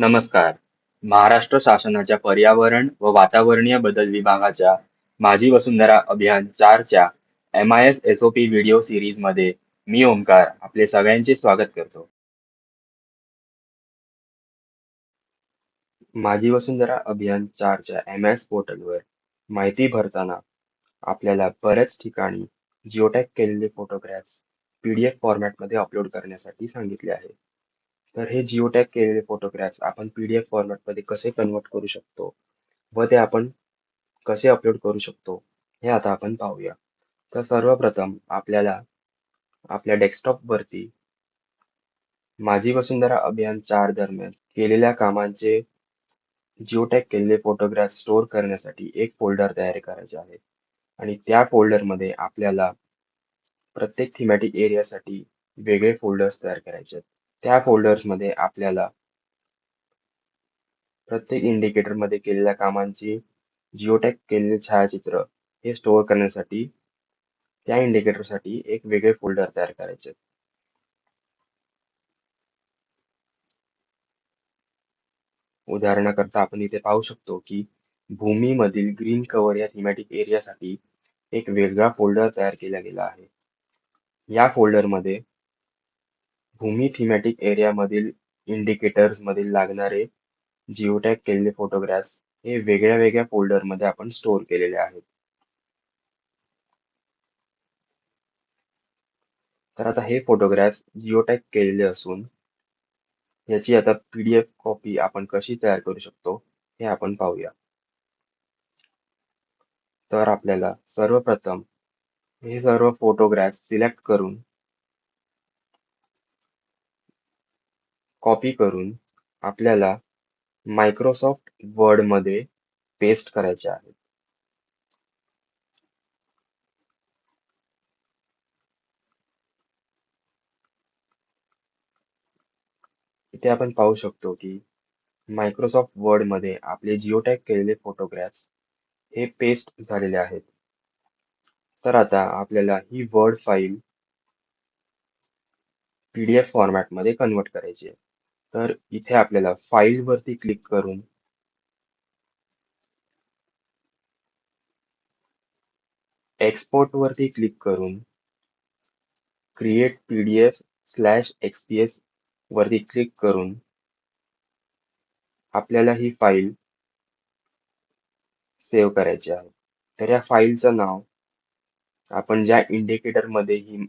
नमस्कार! महाराष्ट्र शासनाच्या पर्यावरण व वातावरणीय बदल विभागाच्या माझी वसुंधरा अभियान चारच्या M I S S O P video सिरीजमध्ये मी ओंकार आपले सगळ्यांचे स्वागत करतो. माझी वसुंधरा अभियान चारच्या एम एस पोर्टलवर माहिती भरताना आपल्याला बऱ्याच ठिकाणी जिओटॅग केलेले फोटोग्राफ्स पीडीएफ फॉर्मॅटमध्ये अपलोड करण्यासाठी सांगितले आहे. तर हे जिओटॅग केलेले फोटोग्राफ्स आपण पीडीएफ फॉर्मॅटमध्ये कसे कन्वर्ट करू शकतो व ते आपण कसे अपलोड करू शकतो हे आता आपण पाहूया. तर सर्वप्रथम आपल्याला आपल्या डेस्कटॉप वरती माझी वसुंधरा अभियान चार दरम्यान केलेल्या कामांचे जिओटॅग केलेले फोटोग्राफ स्टोअर करण्यासाठी एक फोल्डर तयार करायचे आहे आणि त्या फोल्डरमध्ये आपल्याला प्रत्येक थीमॅटिक एरियासाठी वेगळे फोल्डर्स तयार करायचे आहेत. त्या फोल्डर्समध्ये आपल्याला प्रत्येक इंडिकेटरमध्ये केलेल्या कामांची जिओटॅग केलेले छायाचित्र हे स्टोअर करण्यासाठी त्या इंडिकेटरसाठी एक वेगळे फोल्डर तयार करायचे उदाहरणाकरता आपण इथे पाहू शकतो की भूमीमधील ग्रीन कव्हर या थीमॅटिक एरियासाठी एक वेगळा फोल्डर तयार केला गेला आहे. या फोल्डरमध्ये भूमी थीमॅटिक एरियामधील इंडिकेटर्समधील इंडिकेटर्स मधील लागणारे जिओटॅग केलेले फोटोग्राफ्स हे वेगळ्या वेगळ्या फोल्डरमध्ये आपण स्टोअर केलेले आहेत. तर आता हे फोटोग्राफ्स जिओटॅग केलेले असून याची आता पीडीएफ कॉपी आपण कशी तयार करू शकतो हे आपण पाहूया. तर आपल्याला सर्वप्रथम हे सर्व फोटोग्राफ्स सिलेक्ट करून कॉपी करून आपल्याला मायक्रोसॉफ्ट वर्डमध्ये पेस्ट करायचे आहेत. इथे आपण पाहू शकतो की मायक्रोसॉफ्ट वर्डमध्ये आपले जिओटॅग केलेले फोटोग्राफ्स हे पेस्ट झालेले आहेत. तर आता आपल्याला ही वर्ड फाईल पीडीएफ फॉर्मॅटमध्ये कन्वर्ट करायची आहे. तर इथे आपल्याला फाईल वरती क्लिक करून एक्सपोर्ट वरती क्लिक करून क्रिएट पीडीएफ स्लॅश एक्सपीएस वरती क्लिक करून आपल्याला ही फाईल सेव्ह करायची आहे. तर या फाईलचं नाव आपण ज्या इंडिकेटरमध्ये ही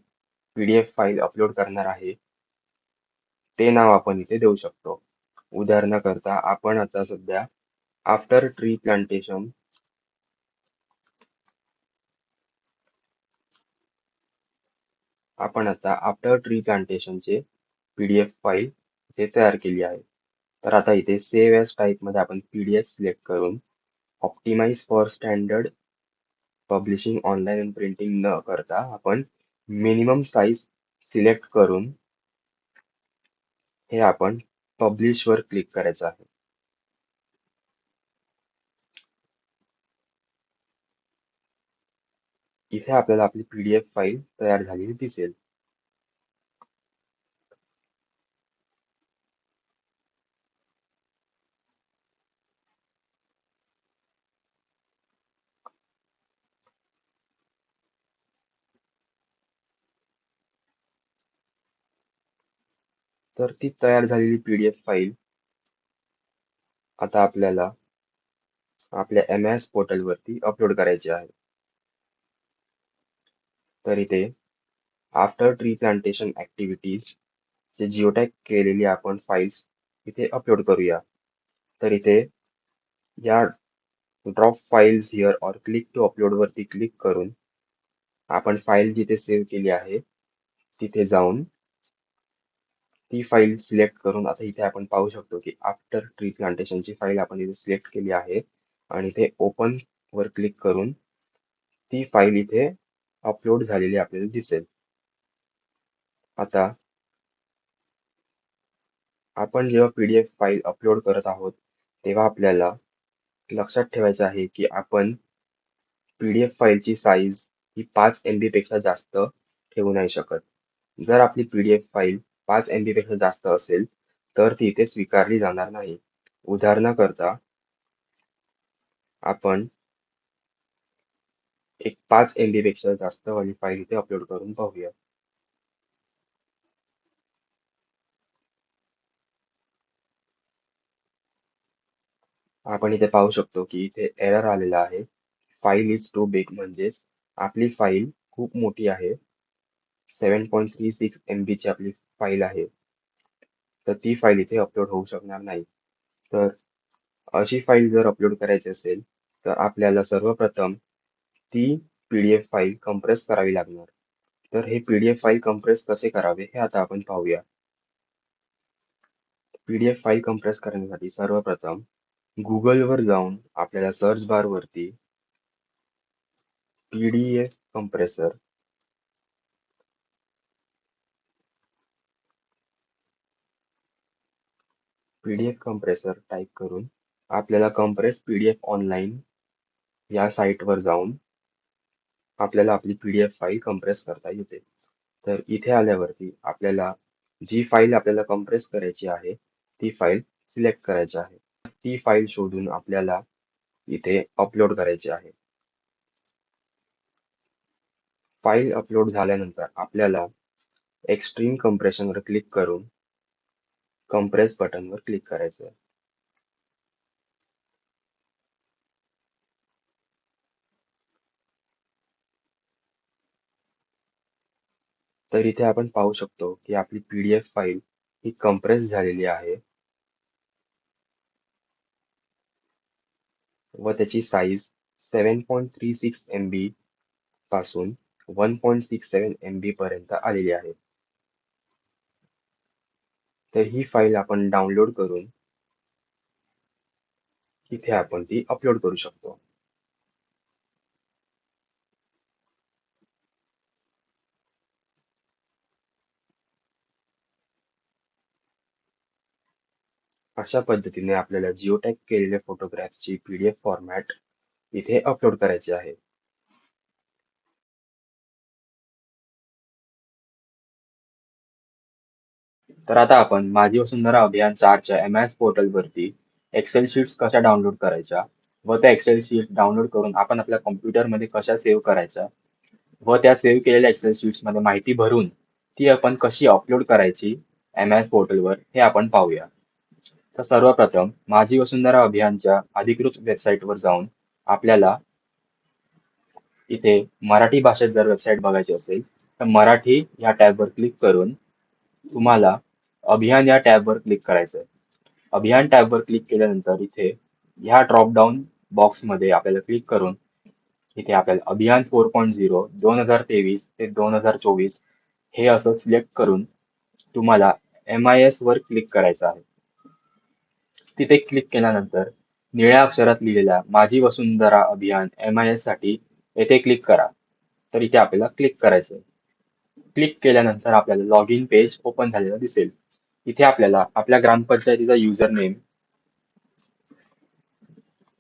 पीडीएफ फाईल अपलोड करणार आहे ते नाव आपण इथे देऊ शकतो. उदाहरणाकरता आपण आता सध्या आफ्टर ट्री प्लांटेशन आपण आता आफ्टर ट्री प्लांटेशनचे पीडीएफ फाईल इथे तयार केली आहे. तर आता इथे सेव्ह एज आपण पी आपण पीडीएफ सिलेक्ट करून optimize for standard publishing online printing न करता आपण मिनिमम साईज सिलेक्ट करून हे आपण पब्लिश वर क्लिक करायचं आहे. इथे आपल्याला आपली पीडीएफ फाईल तयार झालेली दिसेल. तर ती तयार झालेली पीडीएफ फाईल आता आपल्याला आपल्या एमआयएस पोर्टलवरती अपलोड करायची आहे. तर इथे आफ्टर ट्री प्लांटेशन ऍक्टिव्हिटीज जे जिओटॅग केलेली आपण फाईल्स इथे अपलोड करूया. तर इथे या drop files here or click to अपलोडवरती click करून आपण फाईल जिथे सेव्ह केली आहे तिथे जाऊन ती फाईल सिलेक्ट करून आता इथे आपण पाहू शकतो की आफ्टर ट्री प्लांटेशन ची फाईल आपण इथे सिलेक्ट केली आहे आणि इथे ओपन वर क्लिक करून ती फाईल इथे अपलोड झालेली आपल्याला दिसेल. आता आपण जेव्हा पीडीएफ फाईल अपलोड करत आहोत तेव्हा आपल्याला लक्षात ठेवायचं आहे की आपण पीडीएफ फाईलची साईज ही पाच एमबी पेक्षा जास्त ठेवू नाही शकत. जर आपली पीडीएफ फाईल पाच एमबी पेक्षा जास्त असेल तर ती इथे स्वीकारली जाणार नाही. उदाहरणाकरता आपण एक पाच MB पेक्षा जास्त वाली फाईल इथे अपलोड करून पाहूया. आपण इथे पाहू शकतो की इथे एरर आलेला आहे. फाईल इज टू बिग म्हणजेच आपली फाईल खूप मोठी आहे. Seven point three six M बीची आपली फाईल आहे. तर ती फाईल इथे अपलोड होऊ शकणार नाही. तर अशी फाईल जर अपलोड करायची असेल तर आपल्याला सर्वप्रथम ती पीडीएफ फाईल कम्प्रेस करावी लागणार. तर हे पीडीएफ फाईल कम्प्रेस कसे करावे हे आता आपण पाहूया. पीडीएफ फाईल कम्प्रेस करण्यासाठी सर्वप्रथम गुगलवर जाऊन आपल्याला सर्च बार वरती PDF compressor PDF compressor type करून आपल्याला कम्प्रेस पीडीएफ ऑनलाईन या साईटवर जाऊन आपल्याला आपली पीडीएफ फाईल कम्प्रेस करता येते. तर इथे आल्यावरती आपल्याला जी फाईल आपल्याला कम्प्रेस करायची आहे ती फाईल सिलेक्ट करायची आहे. ती फाईल शोधून आपल्याला इथे अपलोड करायची आहे. फाईल अपलोड झाल्यानंतर आपल्याला एक्स्ट्रीम कंप्रेशनवर क्लिक करून कंप्रेस बटन वर क्लिक करायचं तर इथे आपण पाहू शकतो की आपली पीडीएफ फाईल ही कम्प्रेस झालेली आहे व त्याची size seven point three six MB पासून one point six seven MB पर्यंत आलेली आहे. तर ही फाईल आपण डाउनलोड करून इथे आपण ती अपलोड करू शकतो. अशा पद्धतीने आपल्याला जिओटॅग केलेल्या फोटोग्राफची पी डी एफ फॉर्मॅट इथे अपलोड करायची आहे. तर आता आपण माझी वसुंधरा अभियान चारच्या एमआयएस एस पोर्टलवरती एक्सेल शीट्स कशा डाउनलोड करायच्या व त्या एक्सेल शीट डाउनलोड करून आपण आपल्या कम्प्युटरमध्ये कशा सेव्ह करायच्या व त्या सेव्ह केलेल्या एक्सेल शीट्समध्ये माहिती भरून ती आपण कशी अपलोड करायची एम एस पोर्टलवर हे आपण पाहूया. तर सर्वप्रथम माझी वसुंधरा अभियानच्या अधिकृत वेबसाईटवर जाऊन आपल्याला इथे मराठी भाषेत जर वेबसाईट बघायची असेल तर मराठी या टॅबवर क्लिक करून तुम्हाला अभियान या टॅबवर क्लिक करायचं आहे. अभियान टॅबवर क्लिक केल्यानंतर इथे ह्या ड्रॉप बॉक्समध्ये बॉक्समध्ये आपल्याला क्लिक करून इथे आपल्याला अभियान फोर पॉईंट झिरो दोन हजार तेवीस ते दोन हजार चोवीस हे असं सिलेक्ट करून तुम्हाला एम आय एस वर क्लिक करायचं आहे. तिथे क्लिक केल्यानंतर निळ्या अक्षरात लिहिलेल्या माझी वसुंधरा अभियान एम आय एससाठी येथे क्लिक करा. तर इथे आपल्याला क्लिक करायचं आहे. क्लिक केल्यानंतर आपल्याला लॉग इन पेज ओपन झालेलं दिसेल. इथे आपल्याला आपल्या ग्रामपंचायतीचा युजर नेम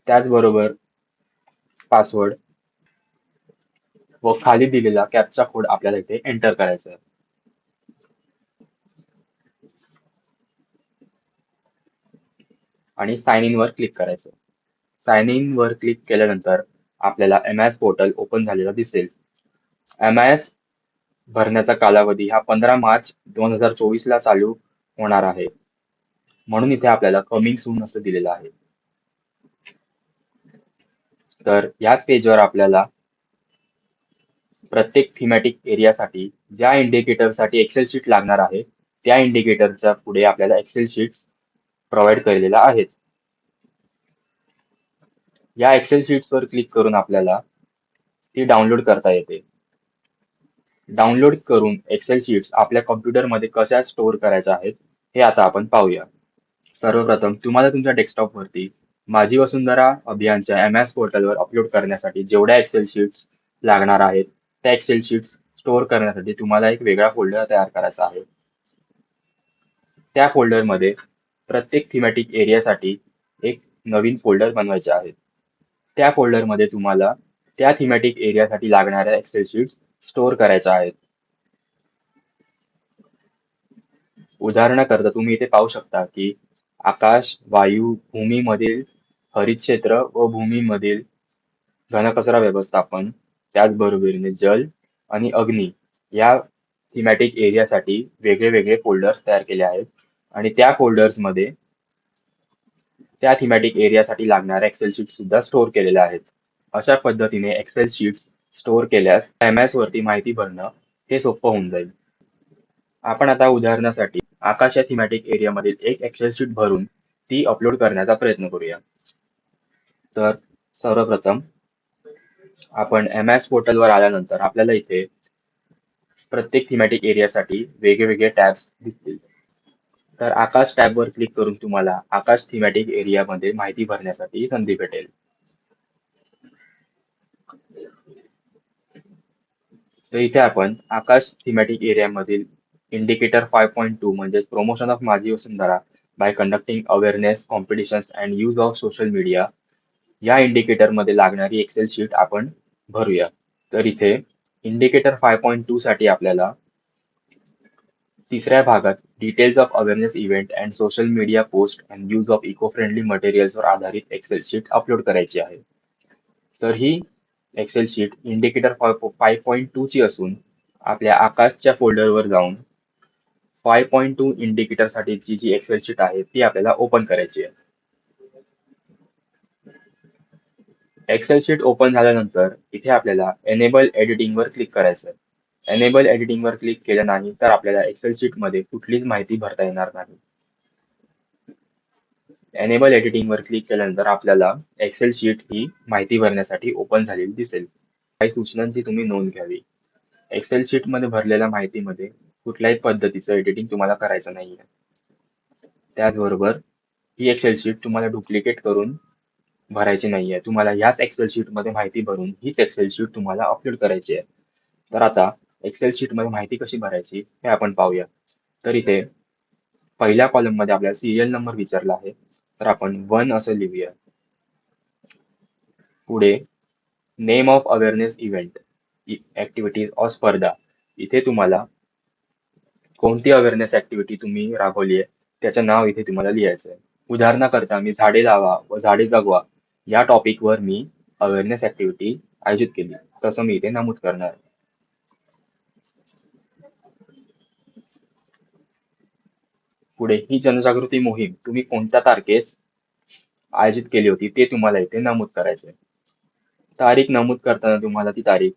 त्याचबरोबर पासवर्ड व खाली दिलेला कॅपचा कोड आपल्याला इथे एंटर करायचा आहे. आणि साइन इन वर क्लिक करायचं. साइन इन वर क्लिक केल्यानंतर आपल्याला एमआयएस पोर्टल ओपन झालेला दिसेल. एमआयएस भरण्याचा कालावधी हा पंधरा मार्च दोन हजार चोवीस ला चालू होणार आहे. म्हणून इथे आपल्याला कमिंग सून असं दिलेलं आहे. तर याच पेजवर आपल्याला प्रत्येक थिमॅटिक एरियासाठी ज्या इंडिकेटरसाठी एक्सेल शीट लागणार आहे त्या इंडिकेटरच्या पुढे आपल्याला एक्सेल शीट्स प्रोव्हाइड केलेल्या आहेत. या एक्सेल शीट्सवर क्लिक करून आपल्याला ती डाउनलोड करता येते. डाउनलोड करून एक्सेल शीट्स आपल्या कॉम्प्युटरमध्ये कशा स्टोअर करायच्या आहेत हे आता आपण पाहूया. सर्वप्रथम तुम्हाला तुमच्या डेस्कटॉप वरती माझी वसुंधरा अभियानच्या एम एस पोर्टलवर अपलोड करण्यासाठी जेवढ्या एक्सेल शीट्स लागणार आहेत त्या एक्सेल शीट्स स्टोअर करण्यासाठी तुम्हाला एक वेगळा फोल्डर तयार करायचा आहे. त्या फोल्डरमध्ये प्रत्येक थीमॅटिक एरियासाठी एक नवीन फोल्डर बनवायचे आहेत. त्या फोल्डरमध्ये तुम्हाला त्या थीमॅटिक एरियासाठी लागणाऱ्या एक्सेल शीट्स स्टोअर करायच्या आहेत. उदाहरणाकरता तुम्ही इथे पाहू शकता की आकाश, वायू, भूमीमधील हरित क्षेत्र व भूमीमधील घनकचरा व्यवस्थापन, त्याचबरोबरीने जल आणि अग्नी या थीमॅटिक एरियासाठी वेगळे वेगळे फोल्डर्स तयार केले आहेत आणि त्या फोल्डर्समध्ये त्या थीमॅटिक एरियासाठी लागणाऱ्या एक्सेल शीट सुद्धा स्टोअर केलेल्या आहेत. अशा पद्धतीने एक्सेल शीट्स स्टोअर केल्यास एमएस वरती माहिती भरणं हे सोपं होऊन जाईल. आपण आता उदाहरणासाठी आकाश या थीमॅटिक एरियामधील एक एक्सेल शीट भरून ती अपलोड करण्याचा प्रयत्न करूया. तर सर्वप्रथम आपण एमएस पोर्टलवर आल्यानंतर आपल्याला इथे प्रत्येक थीमॅटिक एरियासाठी वेगवेगळे टॅब्स दिसतील. तर आकाश टॅबवर क्लिक करून तुम्हाला आकाश थीमॅटिक एरियामध्ये माहिती भरण्यासाठी संधी भेटेल. तर इथे आपण आकाश थीमॅटिक एरियामधील इंडिकेटर फाय पॉईंट टू म्हणजेच promotion of Majhi Vasundhara by conducting awareness competitions and use of social media या इंडिकेटरमध्ये लागणारी एक्सेल शीट आपण भरूया. तर इथे इंडिकेटर फाय पॉईंट टू साठी आपल्याला तिसऱ्या भागात details of awareness event and social media post and use of eco friendly मटेरियल्सवर आधारित एक्सेल शीट अपलोड करायची आहे. तर ही Excel sheet indicator five point two ची असून आपल्या आकाशच्या फोल्डरवर जाऊन फाय पॉईंट टू इंडिकेटर साठीची जी एक्सेल शीट आहे ती आपल्याला ओपन करायची आहे. एक्सेल शीट ओपन झाल्यानंतर इथे आपल्याला एनेबल एडिटिंग वर क्लिक करायचं आहे. एनेबल एडिटिंग वर क्लिक केलं नाही तर आपल्याला एक्सेल शीटमध्ये कुठलीच माहिती भरता येणार नाही. एनेबल एडिटिंग वर क्लिक केल्यानंतर आपल्याला एक्सेल शीट ही माहिती भरण्यासाठी ओपन झालेली दिसेल. काही सूचनांची तुम्ही नोंद घ्यावी. एक्सेल शीटमध्ये भरलेल्या माहितीमध्ये कुठल्याही पद्धतीचं एडिटिंग तुम्हाला करायचं नाही आहे त्याचबरोबर ही एक्सेल शीट तुम्हाला डुप्लिकेट करून भरायची नाही आहे तुम्हाला ह्याच एक्सेल शीटमध्ये माहिती भरून हीच एक्सेल शीट तुम्हाला अपलोड करायची आहे. तर आता एक्सेल शीटमध्ये माहिती कशी भरायची हे आपण पाहूया. तर इथे पहिल्या कॉलममध्ये आपल्याला सिरियल नंबर विचारला आहे. तर आपण वन असं लिहूया. पुढे name of awareness event activities or स्पर्धा इथे तुम्हाला कोणती अवेअरनेस ऍक्टिव्हिटी तुम्ही राबवली आहे त्याचं नाव इथे तुम्हाला लिहायचं आहे. उदाहरणाकरता मी झाडे लावा व झाडे जगवा या टॉपिकवर मी अवेअरनेस ऍक्टिव्हिटी आयोजित केली तसं मी इथे नमूद करणार. पुढे ही जनजागृती मोहीम तुम्ही कोणत्या तारखेस आयोजित केली होती ते तुम्हाला इथे नमूद करायचे तारीख नमूद करताना तुम्हाला ती तारीख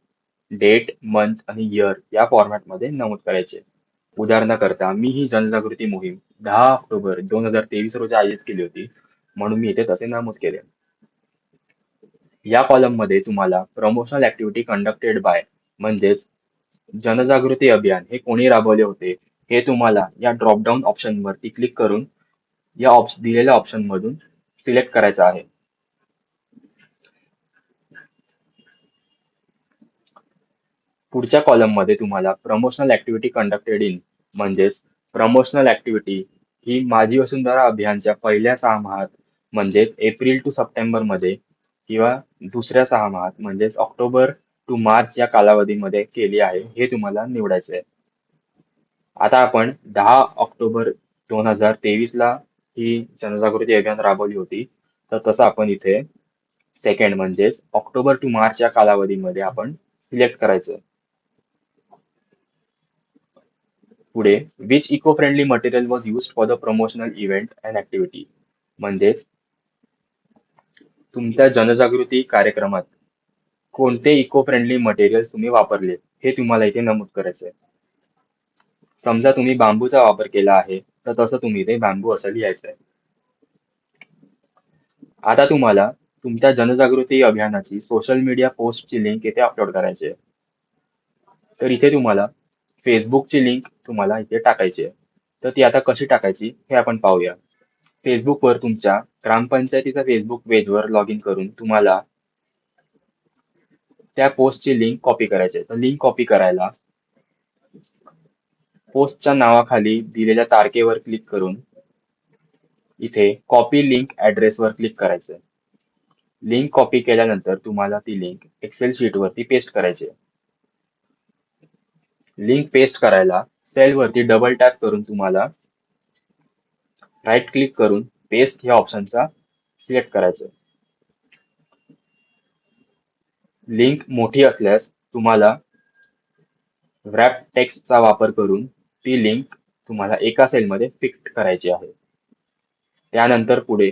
डेट, मंथ आणि इयर या फॉर्मॅटमध्ये नमूद करायची आहे. उदाहरणाकरता मी ही जनजागृती मोहीम दहा ऑक्टोबर दोन हजार तेवीस रोजी आयोजित केली होती म्हणून मी इथे तसे नमूद केले. या कॉलममध्ये तुम्हाला प्रमोशनल ऍक्टिव्हिटी कंडक्टेड बाय म्हणजेच जनजागृती अभियान हे कोणी राबवले होते हे तुम्हाला या ड्रॉप डाऊन ऑप्शन वरती क्लिक करून या ऑप्श दिलेल्या ऑप्शन मधून सिलेक्ट करायचं आहे. पुढच्या कॉलममध्ये तुम्हाला प्रमोशनल ऍक्टिव्हिटी कंडक्टेड इन म्हणजेच प्रमोशनल ऍक्टिव्हिटी ही माझी वसुंधरा अभियानच्या पहिल्या सहामाहात म्हणजेच एप्रिल टू सप्टेंबरमध्ये किंवा दुसऱ्या सहामाहात म्हणजेच ऑक्टोबर टू मार्च या कालावधीमध्ये केली आहे हे तुम्हाला निवडायचं आहे. आता आपण दहा ऑक्टोबर दोन हजार तेवीस ला ही जनजागृती अभियान राबवली होती तर तसं आपण इथे सेकंड म्हणजेच ऑक्टोबर टू मार्च या कालावधीमध्ये आपण सिलेक्ट करायचं. पुढे which eco friendly material was use for the promotional event and activity म्हणजेच तुमच्या जनजागृती कार्यक्रमात कोणते इको फ्रेंडली मटेरियल्स तुम्ही वापरले हे तुम्हाला इथे नमूद करायचे समजा तुम्ही बांबूचा वापर केला आहे तर तसं तुम्ही इथे बांबू असं लिहायचं आहे. आता तुम्हाला तुमच्या जनजागृती अभियानाची सोशल मीडिया पोस्टची लिंक इथे अपलोड करायची आहे. तर इथे तुम्हाला फेसबुकची लिंक तुम्हाला इथे टाकायची आहे. तर ती आता कशी टाकायची हे आपण पाहूया. फेसबुकवर तुमच्या ग्रामपंचायतीच्या फेसबुक पेजवर लॉग इन करून तुम्हाला त्या पोस्टची लिंक कॉपी करायची आहे. तर लिंक कॉपी करायला पोस्टच्या नावाखाली दिलेल्या तारखेवर क्लिक करून इथे कॉपी लिंक ऍड्रेसवर क्लिक करायचं आहे. लिंक कॉपी केल्यानंतर तुम्हाला ती लिंक एक्सेल शीट वरती पेस्ट करायची आहे. लिंक पेस्ट करायला सेल वरती डबल टॅप करून तुम्हाला राईट क्लिक करून पेस्ट या ऑप्शनचा सिलेक्ट करायचं लिंक मोठी असल्यास तुम्हाला wrap टेक्स्टचा वापर करून ती लिंक तुम्हाला एका सेलमध्ये फिक्ट करायची आहे. त्यानंतर पुढे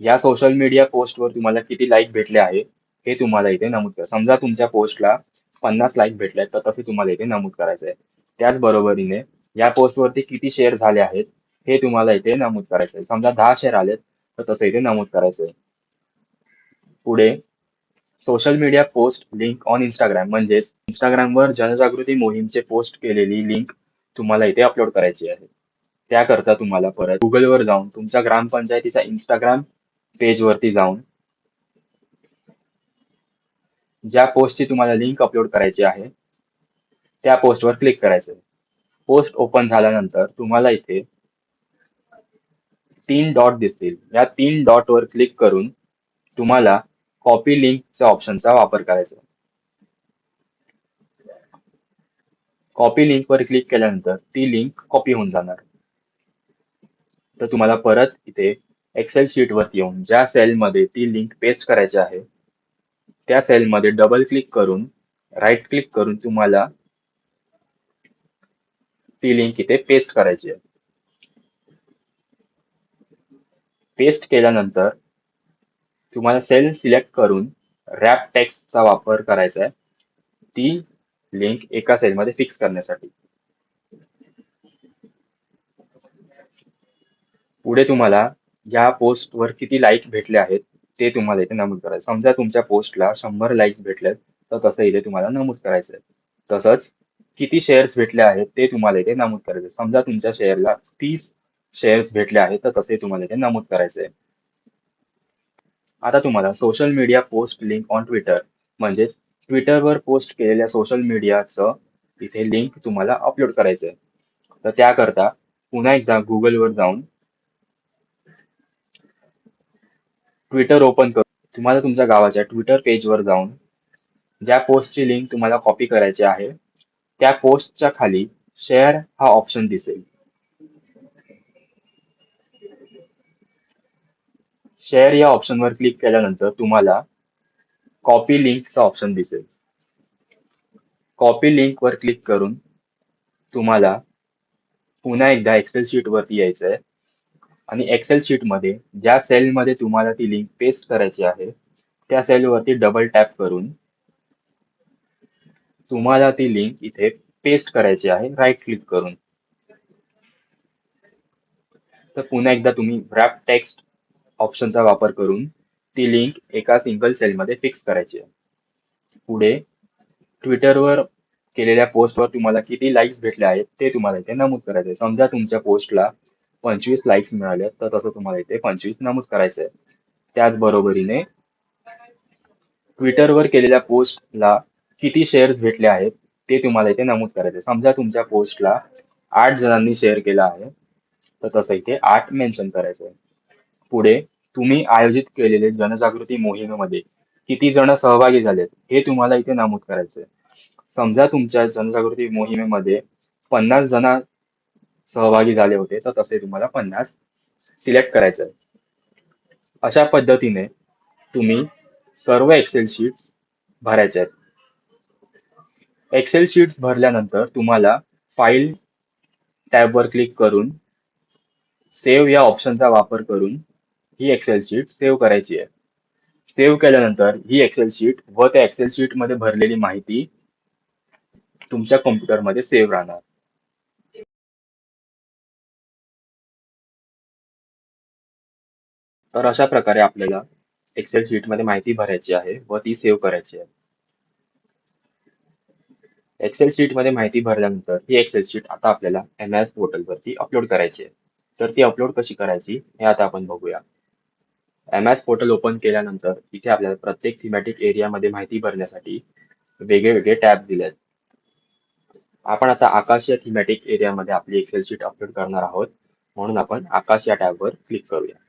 या सोशल मीडिया पोस्टवर तुम्हाला किती लाईक भेटले आहे हे तुम्हाला इथे नमूद करा. समजा तुमच्या पोस्टला पन्नास लाईक भेटले तर तसे तुम्हाला इथे नमूद करायचे आहे. त्याचबरोबरीने या पोस्टवरती किती शेअर झाले आहेत हे तुम्हाला इथे नमूद करायचं आहे. समजा दहा शेअर आलेत तर तसं इथे नमूद करायचं आहे. पुढे social media post link on Instagram म्हणजेच इंस्टाग्रामवर जनजागृती मोहीमचे पोस्ट केलेली लिंक तुम्हाला इथे अपलोड करायची आहे. त्याकरता तुम्हाला परत गुगलवर जाऊन तुमच्या ग्रामपंचायतीच्या इंस्टाग्राम पेजवरती जाऊन ज्या पोस्टची तुम्हाला लिंक अपलोड करायची आहे त्या पोस्टवर क्लिक करायचं पोस्ट ओपन झाल्यानंतर तुम्हाला इथे तीन डॉट दिसतील. या तीन डॉट वर क्लिक करून तुम्हाला कॉपी लिंकच्या ऑप्शनचा वापर करायचा. कॉपी लिंक वर क्लिक केल्यानंतर ती लिंक कॉपी होऊन जाणार. तर तुम्हाला परत इथे एक्सेल शीटवरती येऊन ज्या सेलमध्ये ती लिंक पेस्ट करायची आहे त्या सेलमध्ये डबल क्लिक करून राईट क्लिक करून तुम्हाला ती लिंक इथे पेस्ट करायची आहे. पेस्ट केल्यानंतर तुम्हाला सेल सिलेक्ट करून रॅप टेक्स्टचा वापर करायचा आहे. ती लिंक एका सेलमध्ये फिक्स करण्यासाठी. पुढे तुम्हाला या पोस्टवर किती लाईक भेटले आहेत ते तुम्हाला इथे नमूद करायचं. समजा तुमच्या पोस्टला शंभर लाईक्स भेटलेत तर तसं इथे तुम्हाला नमूद करायचं आहे तसंच किती शेअर्स भेटले आहेत ते तुम्हाला इथे नमूद करायचे समजा तुमच्या शेअरला तीस शेअर्स भेटले आहेत तर तसे तुम्हाला इथे नमूद करायचे आता तुम्हाला social media post link on Twitter म्हणजेच ट्विटरवर पोस्ट केलेल्या सोशल मीडियाचं इथे लिंक तुम्हाला अपलोड करायचं आहे तर त्याकरता पुन्हा एकदा गुगलवर जाऊन ट्विटर ओपन करून तुम्हाला तुमच्या गावाच्या ट्विटर पेजवर जाऊन ज्या पोस्टची लिंक तुम्हाला कॉपी करायची आहे त्या पोस्टच्या खाली शेअर हा ऑप्शन दिसेल. शेअर या ऑप्शनवर क्लिक केल्यानंतर तुम्हाला कॉपी लिंकचा ऑप्शन दिसेल. कॉपी लिंक वर क्लिक करून तुम्हाला पुन्हा एकदा एक्सेल शीट वरती यायचं आहे आणि एक्सेल शीटमध्ये ज्या सेल मध्ये तुम्हाला ती लिंक पेस्ट करायची आहे त्या सेलवरती डबल टॅप करून तुम्हाला ती लिंक इथे पेस्ट करायची आहे राईट क्लिक करून. तर पुन्हा एकदा तुम्ही रॅप टेक्स्ट ऑप्शनचा वापर करून ती लिंक एका सिंगल सेलमध्ये फिक्स करायची आहे. पुढे ट्विटरवर केलेल्या पोस्टवर तुम्हाला किती लाईक्स भेटले आहेत ते तुम्हाला इथे नमूद करायचे समजा तुमच्या पोस्टला पंचवीस लाईक्स मिळाले तर तसं तुम्हाला इथे पंचवीस नमूद करायचं आहे त्याचबरोबरीने ट्विटरवर केलेल्या पोस्टला किती शेअर्स भेटले आहेत ते तुम्हाला इथे नमूद करायचे समजा तुमच्या पोस्टला आठ जणांनी शेअर केला आहे तर तसं इथे आठ मेन्शन करायचं आहे पुढे तुम्ही आयोजित केलेले जनजागृती मोहिमेमध्ये किती जण सहभागी झालेत हे तुम्हाला इथे नमूद करायचे समजा तुमच्या जनजागृती मोहिमेमध्ये पन्नास जण सहभागी झाले होते तर तसे तुम्हाला पन्नास सिलेक्ट करायचं आहे. अशा पद्धतीने तुम्ही सर्व एक्सेल शीट्स भरायचे आहेत. एक्सेल शीट्स भरल्यानंतर तुम्हाला फाईल टॅबवर क्लिक करून सेव्ह या ऑप्शनचा वापर करून ही एक्सेल शीट सेव्ह करायची आहे. सेव्ह केल्यानंतर ही एक्सेल शीट व त्या एक्सेल शीटमध्ये भरलेली माहिती तुमच्या कॉम्प्युटरमध्ये सेव्ह राहणार. तर अशा प्रकारे आपल्याला एक्सेल शीटमध्ये माहिती भरायची आहे व ती सेव्ह करायची आहे. एक्सेल शीटमध्ये माहिती भरल्यानंतर ही एक्सेल शीट आता आपल्याला एम एस पोर्टल वरती अपलोड करायची आहे. तर ती अपलोड कशी करायची हे आता आपण बघूया. एम एस पोर्टल ओपन केल्यानंतर इथे आपल्याला प्रत्येक थीमॅटिक एरियामध्ये माहिती भरण्यासाठी वेगळे वेगळे टॅब दिले आहेत. आपण आता आकाश या थीमॅटिक एरियामध्ये आपली एक्सेल शीट अपलोड करणार आहोत. म्हणून आपण आकाश या टॅबवर क्लिक करूया.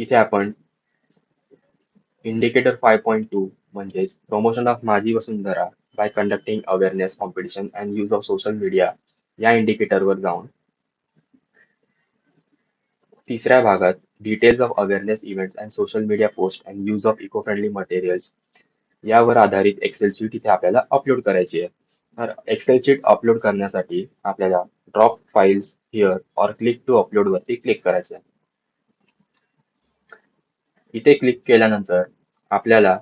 इथे आपण इंडिकेटर फाय पॉईंट टू म्हणजेच promotion of Majhi Vasundhara by conducting awareness competition and use of social media या इंडिकेटरवर जाऊन तिसऱ्या भागात details of awareness event and social media post and use of eco friendly materials यावर आधारित Excel sheet इथे आपल्याला अपलोड करायची आहे. तर एक्सेल शीट अपलोड करण्यासाठी आपल्याला drop files here or click to upload वरती क्लिक करायचं आहे. इथे क्लिक केल्यानंतर आपल्याला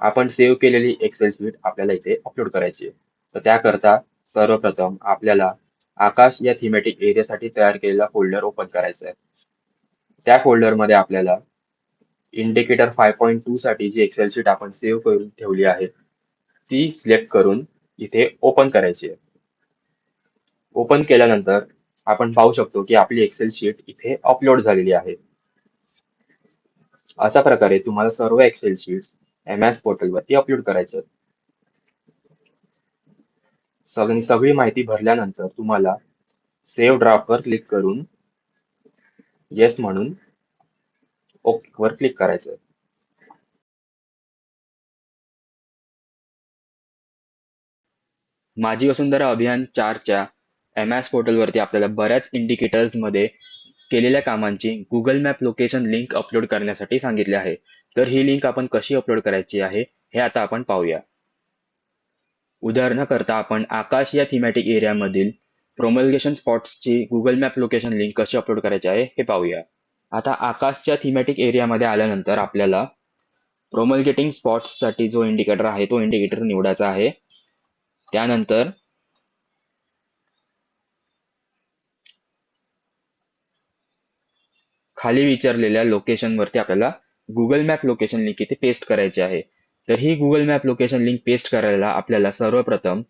आपण सेव्ह केलेली एक्सेल शीट आपल्याला इथे अपलोड करायची आहे. तर त्याकरता सर्वप्रथम आपल्याला आकाश या थीमॅटिक एरियासाठी तयार केलेला फोल्डर ओपन करायचा आहे. त्या फोल्डरमध्ये आपल्याला इंडिकेटर फाय पॉईंट टू साठी जी एक्सेल शीट आपण सेव्ह करून ठेवली आहे ती सिलेक्ट करून इथे ओपन करायची आहे. ओपन केल्यानंतर आपण पाहू शकतो की आपली एक्सेल शीट इथे अपलोड झालेली आहे. अशा प्रकारे तुम्हाला सर्व एक्सेल शीट्स एम एस पोर्टलवरती अपलोड करायचे सगळी सगळी माहिती भरल्यानंतर तुम्हाला सेव्ह ड्राफ्टवर क्लिक करून येस म्हणून ओके वर क्लिक करायचं माझी वसुंधरा अभियान चारच्या एम एस पोर्टलवरती आपल्याला बऱ्याच इंडिकेटर्समध्ये केलेल्या कामांची Google map location link upload करण्यासाठी सांगितले आहे. तर ही लिंक आपण कशी अपलोड करायची आहे हे आता आपण पाहूया. उदाहरणाकरता आपण आकाश या थीमॅटिक एरियामधील प्रोमल्गेशन स्पॉट्सची गुगल मॅप लोकेशन लिंक कशी अपलोड करायची आहे हे पाहूया. आता आकाशच्या थीमॅटिक एरियामध्ये आल्यानंतर आपल्याला प्रोमल्गेटिंग स्पॉट्ससाठी जो इंडिकेटर आहे तो इंडिकेटर निवडायचा आहे. त्यानंतर खाली विचारलेल्या लोकेशनवरती आपल्याला गुगल मॅप लोकेशन लिंक इथे पेस्ट करायची आहे. तर ही Google map location link paste करायला आपल्याला सर्वप्रथम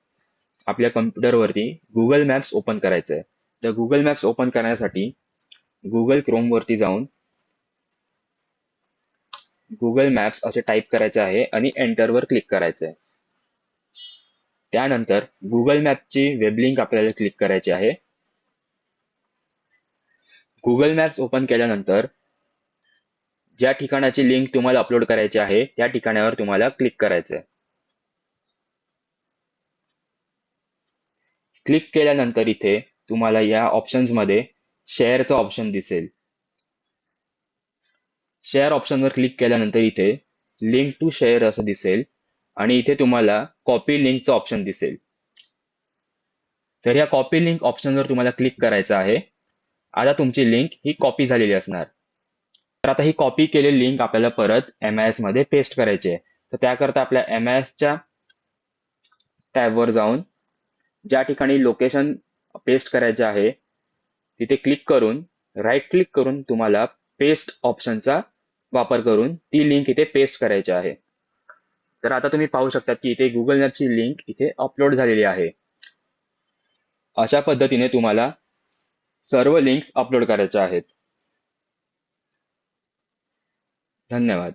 आपल्या कम्प्युटरवरती गुगल मॅप्स ओपन करायचं आहे तर गुगल मॅप्स ओपन करण्यासाठी गुगल क्रोमवरती जाऊन गुगल मॅप्स असे टाईप करायचे आहे आणि एंटरवर क्लिक करायचं आहे त्यानंतर गुगल मॅपची वेब लिंक आपल्याला क्लिक करायची आहे. गुगल मॅप्स ओपन केल्यानंतर ज्या ठिकाणाची लिंक तुम्हाला अपलोड करायची आहे त्या ठिकाणावर तुम्हाला क्लिक करायचं आहे क्लिक केल्यानंतर इथे तुम्हाला या ऑप्शन्समध्ये ऑप्शन दिसेल. शेअर ऑप्शनवर क्लिक केल्यानंतर इथे लिंक टू शेअर असं दिसेल आणि इथे तुम्हाला कॉपी लिंकचं ऑप्शन दिसेल. तर या कॉपी लिंक ऑप्शनवर तुम्हाला क्लिक करायचं आहे. आता तुमची लिंक ही कॉपी झालेली असणार. तर आता ही कॉपी केलेली लिंक आपल्याला परत एम आयमध्ये पेस्ट करायची आहे. तर त्याकरता आपल्या एम आय एसच्या टॅबवर जाऊन ज्या ठिकाणी लोकेशन पेस्ट करायचे आहे तिथे क्लिक करून राईट क्लिक करून तुम्हाला पेस्ट ऑप्शनचा वापर करून ती लिंक इथे पेस्ट करायची आहे. तर आता तुम्ही पाहू शकता की इथे गुगल मॅपची लिंक इथे अपलोड झालेली आहे. अशा पद्धतीने तुम्हाला सर्व लिंक्स अपलोड करायच्या आहेत. धन्यवाद.